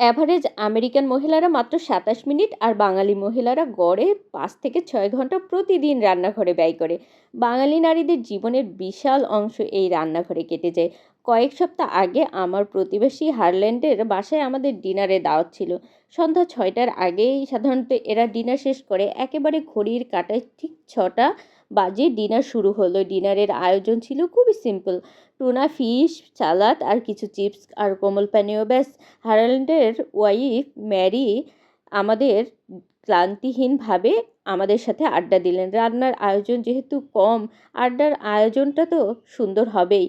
Average American মহিলারা মাত্র সাতাশ মিনিট আর বাঙালি মহিলারা গড়ে পাঁচ থেকে ছয় ঘণ্টা প্রতিদিন রান্নাঘরে ব্যয় করে। বাঙালি নারীদের জীবনের বিশাল অংশ এই রান্নাঘরে কেটে যায়। কয়েক সপ্তাহ আগে আমার প্রতিবেশী হারল্যান্ডের বাসায় আমাদের ডিনারে দাওয়াত ছিল। সন্ধ্যা ছয়টার আগেই সাধারণত এরা ডিনার শেষ করে একেবারে ঘড়ির কাঁটায় ঠিক ছটা বাজে ডিনার শুরু হলো। ডিনারের আয়োজন ছিল খুবই সিম্পল টুনা ফিশ সালাদ আর কিছু চিপস আর কোমল পানীয় ব্যাস। হারাল্ডের ওয়াইফ ম্যারি আমাদের ক্লান্তিহীনভাবে আমাদের সাথে আড্ডা দিলেন। রান্নার আয়োজন যেহেতু কম, আড্ডার আয়োজনটা তো সুন্দর হবেই।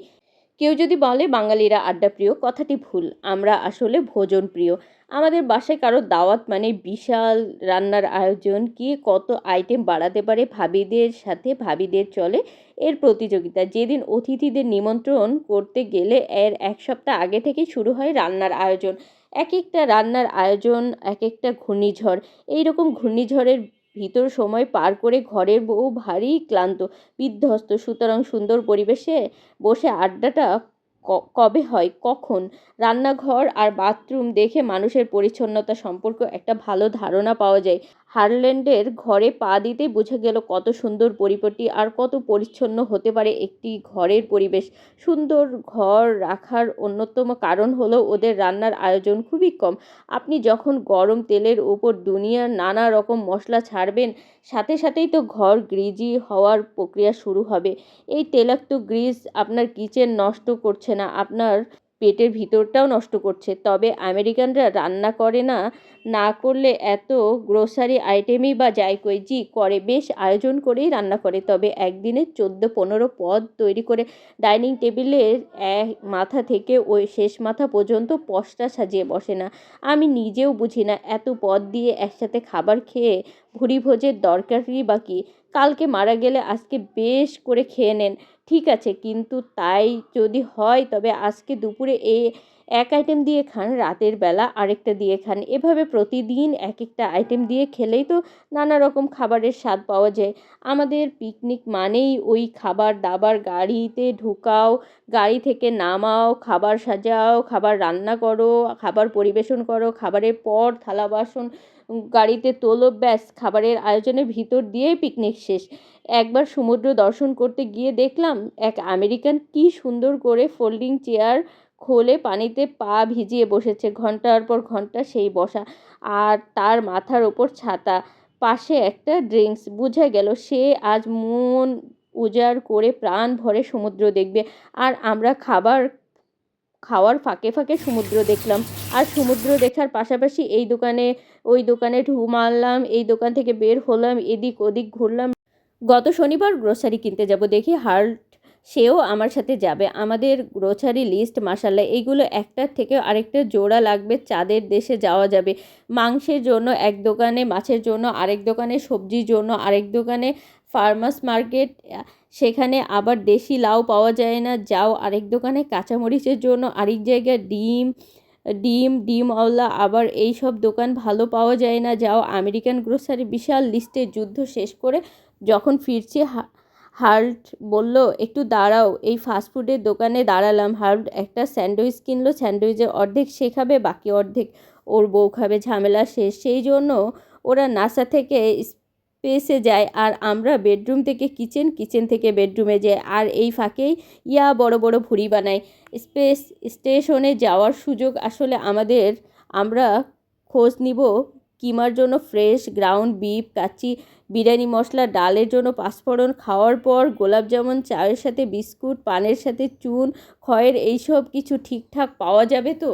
কেউ যদি বলে বাঙালিরা আড্ডা প্রিয়, কথাটি ভুল। আমরা আসলে ভোজন প্রিয়। আমাদের বাসায় কারও দাওয়াত মানে বিশাল রান্নার আয়োজন কে কত আইটেম বাড়াতে পারে ভাবিদের সাথে ভাবিদের চলে এর প্রতিযোগিতা। যেদিন অতিথিদের নিমন্ত্রণ করতে গেলে এর এক সপ্তাহ আগে থেকেই শুরু হয় রান্নার আয়োজন। এক একটা রান্নার আয়োজন, এক একটা ঘূর্ণিঝড়। এই রকম ঘূর্ণিঝড়ের ভিতর সময় পার করে ঘরের বউ ভারী ক্লান্ত, বিধ্বস্ত। সুতরাং সুন্দর পরিবেশে বসে আড্ডাটা কবে হয়? কখন? রান্নাঘর আর বাথরুম দেখে মানুষের পরিচ্ছন্নতা সম্পর্কে একটা ভালো ধারণা পাওয়া যায়। হারল্যান্ডের ঘরে পা দিতেই বোঝা গেল কত সুন্দর পরিপাটি আর কত পরিচ্ছন্ন হতে পারে একটি ঘরের পরিবেশ। সুন্দর ঘর রাখার অন্যতম কারণ হলো ওদের রান্নার আয়োজন খুবই কম। আপনি যখন গরম তেলের ওপর দুনিয়ার নানা রকম মশলা ছাড়বেন, সাথে সাথেই তো ঘর গ্রিজি হওয়ার প্রক্রিয়া শুরু হবে। এই তেলাক্ত গ্রিজ আপনার কিচেন নষ্ট করছে না, আপনার পেটের ভিতরটাও নষ্ট করছে। তবে আমেরিকানরা রান্না করে না না করলে এত গ্রোসারি আইটেমই বা যাই কই জি করে বেশ আয়োজন করেই রান্না করে। তবে একদিনে চোদ্দ পনেরো পদ তৈরি করে ডাইনিং টেবিলের এক মাথা থেকে ওই শেষ মাথা পর্যন্ত পশটা সাজিয়ে বসে না। আমি নিজেও বুঝি না, এত পদ দিয়ে একসাথে খাবার খেয়ে ভুরি ভোজের দরকারই বা কী? কালকে মারা গেলে আজকে বেশ করে খেয়ে নেন। ঠিক আছে, কিন্তু তাই যদি হয়, তবে আজকে দুপুরে এ, এক আইটেম দিয়ে খান, রাতের বেলা আরেকটা দিয়ে খান। এভাবে প্রতিদিন এক একটা আইটেম দিয়ে খেলেই তো নানা রকম খাবারের স্বাদ পাওয়া যায়। আমাদের পিকনিক মানেই ওই খাবার দাবার গাড়িতে ঢুকাও, গাড়ি থেকে নামাও, খাবার সাজাও, খাবার রান্না করো, খাবার পরিবেশন করো, খাবারের পর থালা বাসন গাড়িতে তোলো, ব্যাস, খাবারের আয়োজনের ভিতর দিয়েই পিকনিক শেষ। একবার সমুদ্র দর্শন করতে গিয়ে দেখলাম, এক আমেরিকান কি সুন্দর করে ফোল্ডিং চেয়ার খোলে পানিতে পা ভিজিয়ে বসেছে। ঘণ্টার পর ঘণ্টা সেই বসা আর তার মাথার ওপর ছাতা, পাশে একটা ড্রিঙ্কস বুঝে গেল সে আজ মন উজাড় করে প্রাণ ভরে সমুদ্র দেখবে। আর আমরা খাবার খাওয়ার ফাঁকে ফাঁকে সমুদ্র দেখলাম। আর সমুদ্র দেখার পাশাপাশি এই দোকানে, ওই দোকানে ঢু মারলাম, এই দোকান থেকে বের হলাম, এদিক ওদিক ঘুরলাম। গত শনিবার গ্রোসারি কিনতে যাব দেখি হার্ট, সেও আমার সাথে যাবে। আমাদের গ্রোসারি লিস্ট মাসাল্লা এইগুলো একটার থেকে আরেকটা জোড়া লাগবে, চাঁদের দেশে যাওয়া যাবে। মাংসের জন্য এক দোকানে, মাছের জন্য আরেক দোকানে, সবজির জন্য আরেক দোকানে ফার্মার্স মার্কেট, সেখানে আবার দেশি লাউ পাওয়া যায় না। যাও আরেক দোকানে কাঁচামরিচের জন্য, আরেক জায়গায় ডিম ডিম ডিম ডিমওয়ালা আবার এই সব দোকান ভালো পাওয়া যায় না। যাও আমেরিকান গ্রোসারি বিশাল লিস্টে যুদ্ধ শেষ করে যখন ফিরছি হার্ট বলল, একটু দাঁড়াও, এই ফাস্টফুডের দোকানে দাঁড়ালাম। হার্ট একটা স্যান্ডউইচ কিনলো, স্যান্ডউইচের অর্ধেক সে খাবে, বাকি অর্ধেক ওর বউ খাবে। ঝামেলা শেষ। সেই জন্য ওরা নাসা থেকে স্পেসে যায়। আর আমরা বেডরুম থেকে কিচেন কিচেন থেকে বেডরুমে যাই। আর এই ফাঁকেই ইয়া বড় বড় ভুড়ি বানাই। স্পেস, স্টেশনে যাওয়ার সুযোগ আসলে আমাদের, আমরা খোঁজ নিব কিমার জন্য ফ্রেশ গ্রাউন্ড বিফ কাচি বিরিয়ানি মশলা, ডালের জন্য পাঁচফোড়ন, খাওয়ার পর গোলাপ জামুন, চায়ের সাথে বিস্কুট, পানের সাথে চুন, খয়ের, এইসব কিছু ঠিকঠাক পাওয়া যাবে তো?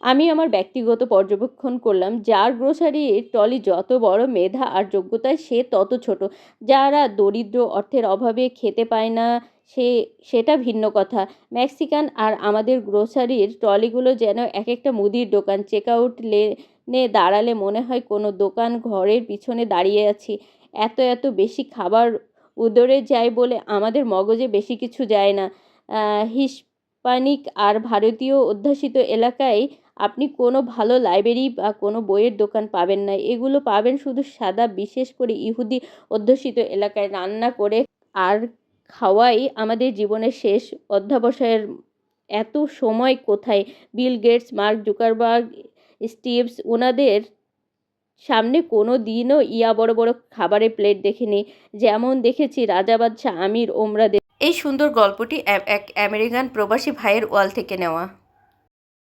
আমি আমার ব্যক্তিগত পর্যবেক্ষণ করলাম, যার গ্রোসারি ট্রলি যত বড় মেধা আর যোগ্যতায় সে তত ছোট। যারা দরিদ্র অর্থের অভাবে খেতে পায় না, সে, সেটা ভিন্ন কথা। মেক্সিকান আর আমাদের গ্রোসারির ট্রলিগুলো যেন এক একটা মুদির দোকান। চেক আউট লেনে দাঁড়ালে মনে হয় কোনো দোকান ঘরের পিছনে দাঁড়িয়ে আছি। এত এত বেশি খাবার উদরে যায় বলে আমাদের মগজে বেশি কিছু যায় না। হিসপানিক আর ভারতীয় অধ্যাসিত এলাকায় আপনি কোনো ভালো লাইব্রেরি বা কোনো বইয়ের দোকান পাবেন না। এগুলো পাবেন শুধু সাদা, বিশেষ করে ইহুদি অধ্যুষিত এলাকায় রান্না করে আর খাওয়াই আমাদের জীবনের শেষ অধ্যাবসায়ের। এত সময় কোথায়? Bill Gates, Mark Zuckerberg, Steves ওনাদের সামনে কোনো দিনও ইয়া বড় বড় খাবারের প্লেট দেখিনি। যেমন দেখেছি রাজা বাদশাহ আমির ওমরাদের এই সুন্দর গল্পটি এক আমেরিকান প্রবাসী ভাইয়ের ওয়াল থেকে নেওয়া।